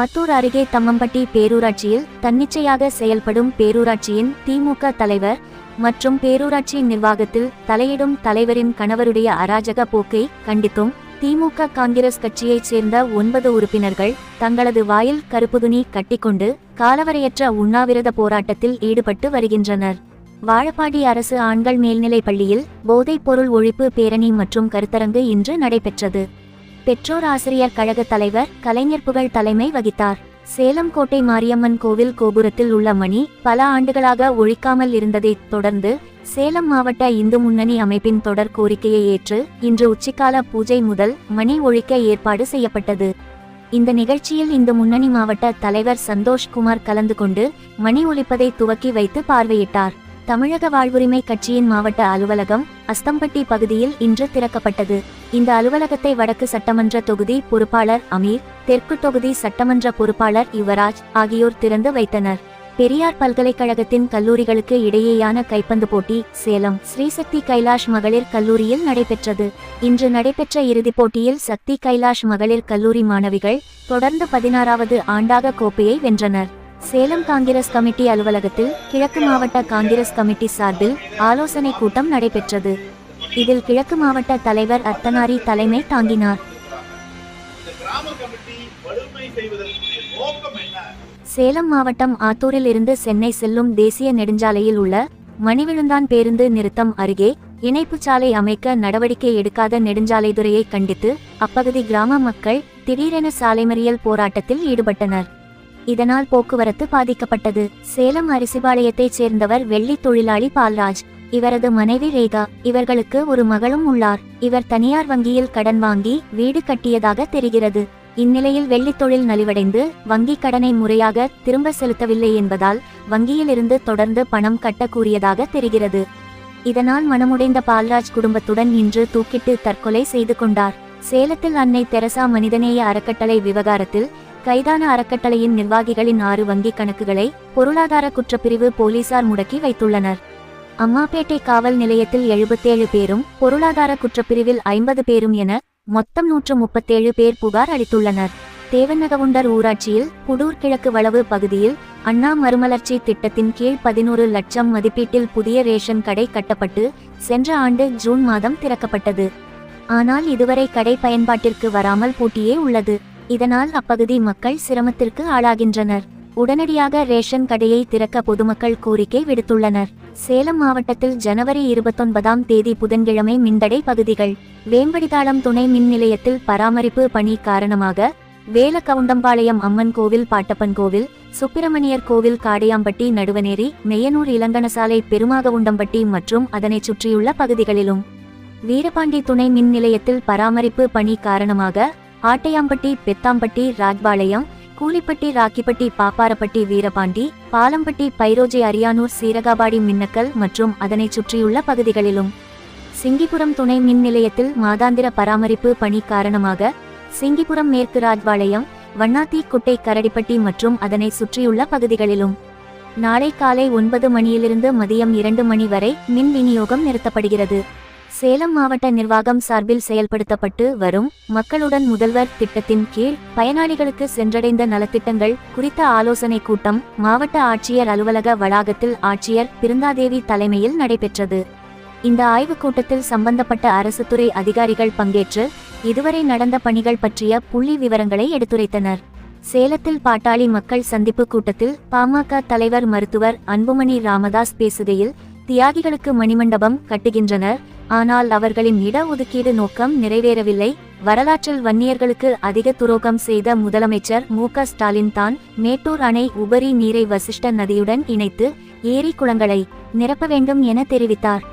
ஆத்தூர் அருகே தம்மம்பட்டி பேரூராட்சியில் தன்னிச்சையாக செயல்படும் பேரூராட்சியின் திமுக தலைவர் மற்றும் பேரூராட்சி நிர்வாகத்தில் தலையிடும் தலைவரின் கணவருடைய அராஜக போக்கை கண்டித்தும் திமுக காங்கிரஸ் கட்சியைச் சேர்ந்த ஒன்பது உறுப்பினர்கள் தங்களது வாயில் கருப்பு துணி கட்டிக்கொண்டு காலவரையற்ற உண்ணாவிரத போராட்டத்தில் ஈடுபட்டு வருகின்றனர். வாழப்பாடி அரசு ஆண்கள் மேல்நிலைப் பள்ளியில் போதைப் பொருள் ஒழிப்பு பேரணி மற்றும் கருத்தரங்கு இன்று நடைபெற்றது. பெற்றோர் ஆசிரியர் கழக தலைவர் கலைஞர் புகழ் தலைமை வகித்தார். சேலம் கோட்டை மாரியம்மன் கோவில் கோபுரத்தில் உள்ள மணி பல ஆண்டுகளாக ஒழிக்காமல் இருந்ததைத் தொடர்ந்து சேலம் மாவட்ட இந்து முன்னணி அமைப்பின் தொடர் கோரிக்கையை ஏற்று இன்று உச்சிக்கால பூஜை முதல் மணி ஒழிக்க ஏற்பாடு செய்யப்பட்டது. இந்த நிகழ்ச்சியில் இந்து முன்னணி மாவட்ட தலைவர் சந்தோஷ்குமார் கலந்து கொண்டு மணி ஒழிப்பதை துவக்கி வைத்து பார்வையிட்டார். தமிழக வாழ்வுரிமை கட்சியின் மாவட்ட அலுவலகம் அஸ்தம்பட்டி பகுதியில் இன்று திறக்கப்பட்டது. இந்த அலுவலகத்தை வடக்கு சட்டமன்ற தொகுதி பொறுப்பாளர் அமீர் தெற்கு தொகுதி சட்டமன்ற பொறுப்பாளர் யுவராஜ் ஆகியோர் திறந்து வைத்தனர். பெரியார் பல்கலைக்கழகத்தின் கல்லூரிகளுக்கு இடையேயான கைப்பந்து போட்டி சேலம் ஸ்ரீசக்தி கைலாஷ் மகளிர் கல்லூரியில் நடைபெற்றது. இன்று நடைபெற்ற இறுதிப் போட்டியில் சக்தி கைலாஷ் மகளிர் கல்லூரி மாணவிகள் தொடர்ந்து பதினாறாவது ஆண்டாக கோப்பையை வென்றனர். சேலம் காங்கிரஸ் கமிட்டி அலுவலகத்தில் கிழக்கு மாவட்ட காங்கிரஸ் கமிட்டி சார்பில் ஆலோசனை கூட்டம் நடைபெற்றது. இதில் கிழக்கு மாவட்ட தலைவர் அர்த்தனாரி தலைமை தாங்கினார். சேலம் மாவட்டம் ஆத்தூரில் இருந்து சென்னை செல்லும் தேசிய நெடுஞ்சாலையில் உள்ள மணிவிழுந்தான் பேருந்து நிறுத்தம் அருகே இணைப்பு சாலை அமைக்க நடவடிக்கை எடுக்காத நெடுஞ்சாலைத்துறையை கண்டித்து அப்பகுதி கிராம மக்கள் திடீரென சாலை மறியல் போராட்டத்தில் ஈடுபட்டனர். இதனால் போக்குவரத்து பாதிக்கப்பட்டது. சேலம் அரிசிபாளையத்தைச் சேர்ந்தவர் வெள்ளி தொழிலாளி பால்ராஜ். இவரது மனைவி ரேகா இவர்களுக்கு ஒரு மகளும் உள்ளார். இவர் தனியார் வங்கியில் கடன் வாங்கி வீடு கட்டியதாக தெரிகிறது. இந்நிலையில் வெள்ளித் தொழில் நலிவடைந்து வங்கி கடனை முறையாக திரும்ப செலுத்தவில்லை என்பதால் வங்கியிலிருந்து தொடர்ந்து பணம் கட்ட கூறியதாக தெரிகிறது. இதனால் மனமுடைந்த பால்ராஜ் குடும்பத்துடன் இன்று தூக்கிட்டு தற்கொலை செய்து கொண்டார். சேலத்தில் அன்னை தெரசா மனிதநேய அறக்கட்டளை விவகாரத்தில் கைதான அறக்கட்டளையின் நிர்வாகிகளின் ஆறு வங்கி கணக்குகளை பொருளாதார குற்றப்பிரிவு போலீசார் முடக்கி வைத்துள்ளனர். அம்மாப்பேட்டை காவல் நிலையத்தில் எழுபத்தேழு பேரும் பொருளாதார குற்றப்பிரிவில் ஐம்பது பேரும் என மொத்தம் நூற்று முப்பத்தேழு பேர் புகார் அளித்துள்ளனர். தேவநகவுண்டர் ஊராட்சியில் புடூர் கிழக்கு வளவு பகுதியில் அண்ணா மறுமலர்ச்சி திட்டத்தின் கீழ் பதினோரு லட்சம் மதிப்பீட்டில் புதிய ரேஷன் கடை கட்டப்பட்டு சென்ற ஆண்டு ஜூன் மாதம் திறக்கப்பட்டது. ஆனால் இதுவரை கடை பயன்பாட்டிற்கு வராமல் பூட்டியே உள்ளது. இதனால் அப்பகுதி மக்கள் சிரமத்திற்கு ஆளாகின்றனர். உடனடியாக ரேஷன் கடையை திறக்க பொதுமக்கள் கோரிக்கை விடுத்துள்ளனர். சேலம் மாவட்டத்தில் ஜனவரி இருபத்தொன்பதாம் தேதி புதன்கிழமை மின்தடை பகுதிகள் வேம்படிதாளம் துணை மின் நிலையத்தில் பராமரிப்பு பணி காரணமாக வேலக்கவுண்டம்பாளையம் அம்மன் கோவில் பாட்டப்பன் கோவில் சுப்பிரமணியர் கோவில் காடையாம்பட்டி நடுவநேரி மெய்யனூர் இளங்கனசாலை பெருமாகவுண்டம்பட்டி மற்றும் அதனைச் சுற்றியுள்ள பகுதிகளிலும் வீரபாண்டி துணை மின் நிலையத்தில் பராமரிப்பு பணி காரணமாக ஆட்டையாம்பட்டி பெத்தாம்பட்டி ராஜ்பாளையம் கூலிப்பட்டி ராக்கிப்பட்டி பாப்பாரப்பட்டி வீரபாண்டி பாலம்பட்டி பைரோஜை அரியானூர் சீரகாபாடி மின்னக்கல் மற்றும் அதனைச் சுற்றியுள்ள பகுதிகளிலும். சிங்கிபுரம் துணை மின் நிலையத்தில் மாதாந்திர பராமரிப்பு பணி காரணமாக சிங்கிபுரம் மேற்கு ராஜ்வாலயம் வண்ணாத்தி குட்டை கரடிப்பட்டி மற்றும் அதனை சுற்றியுள்ள பகுதிகளிலும். நாளை காலை ஒன்பது மணியிலிருந்து மதியம் இரண்டு மணி வரை மின் விநியோகம் நிறுத்தப்படுகிறது. சேலம் மாவட்ட நிர்வாகம் சார்பில் செயல்படுத்தப்பட்டு வரும் மக்களுடன் முதல்வர் திட்டத்தின் கீழ் பயனாளிகளுக்கு சென்றடைந்த நலத்திட்டங்கள் குறித்த ஆலோசனை கூட்டம் மாவட்ட ஆட்சியர் அலுவலக வளாகத்தில் ஆட்சியர் பிருந்தாதேவி தலைமையில் நடைபெற்றது. இந்த ஆய்வுக் கூட்டத்தில் சம்பந்தப்பட்ட அரசு துறை அதிகாரிகள் பங்கேற்று இதுவரை நடந்த பணிகள் பற்றிய புள்ளி விவரங்களை எடுத்துரைத்தனர். சேலத்தில் பாட்டாளி மக்கள் சந்திப்பு கூட்டத்தில் பாமக தலைவர் மருத்துவர் அன்புமணி ராமதாஸ் பேசுகையில் தியாகிகளுக்கு மணிமண்டபம் கட்டுகின்றனர். ஆனால் அவர்களின் இட ஒதுக்கீடு நோக்கம் நிறைவேறவில்லை. வரலாற்றில் வன்னியர்களுக்கு அதிக துரோகம் செய்த முதலமைச்சர் மு க ஸ்டாலின் தான் மேட்டூர் அணை உபரி நீரை வசிஷ்ட நதியுடன் இணைத்து ஏரி குளங்களை நிரப்ப வேண்டும் என தெரிவித்தார்.